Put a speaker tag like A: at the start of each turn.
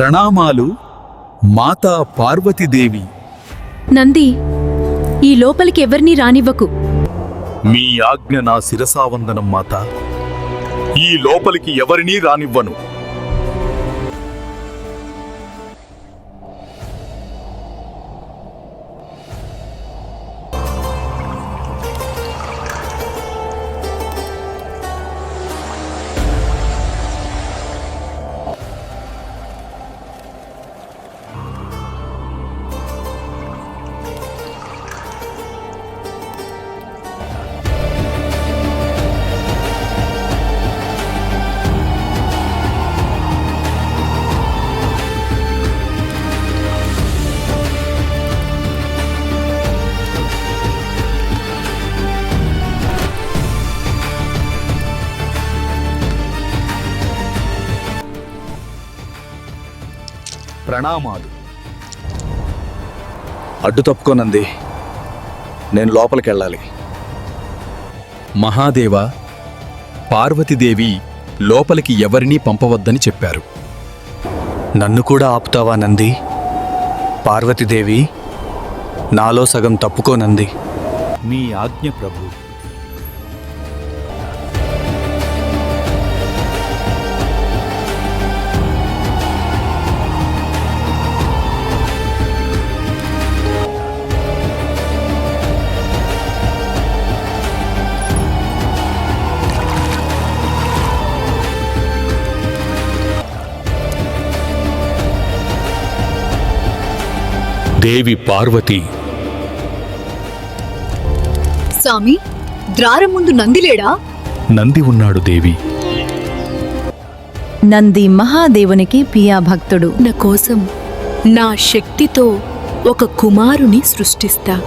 A: ప్రణామాలు మాతా పార్వతీదేవి.
B: నంది ఈ లోపలికి ఎవరినీ రానివ్వకు.
A: మీ ఆజ్ఞ నా శిరసావందనం మాత. ఈ లోపలికి ఎవరినీ రానివ్వను. ప్రణామాలు. అడ్డు తప్పుకోనంది. నేను లోపలికి వెళ్ళాలి
C: మహాదేవ పార్వతీదేవి లోపలికి ఎవరినీ పంపవద్దని చెప్పారు.
D: నన్ను కూడా ఆపుతావా నంది? పార్వతీదేవి నాలో సగం తప్పుకోనంది.
A: మీ ఆజ్ఞ ప్రభు. దేవి పార్వతి.
E: స్వామి ద్వారం ముందు నందిలేడా
A: నంది ఉన్నాడు దేవి.
F: నంది మహాదేవునికి పియా భక్తుడు.
B: నా కోసం నా శక్తితో ఒక కుమారుని సృష్టిస్తా.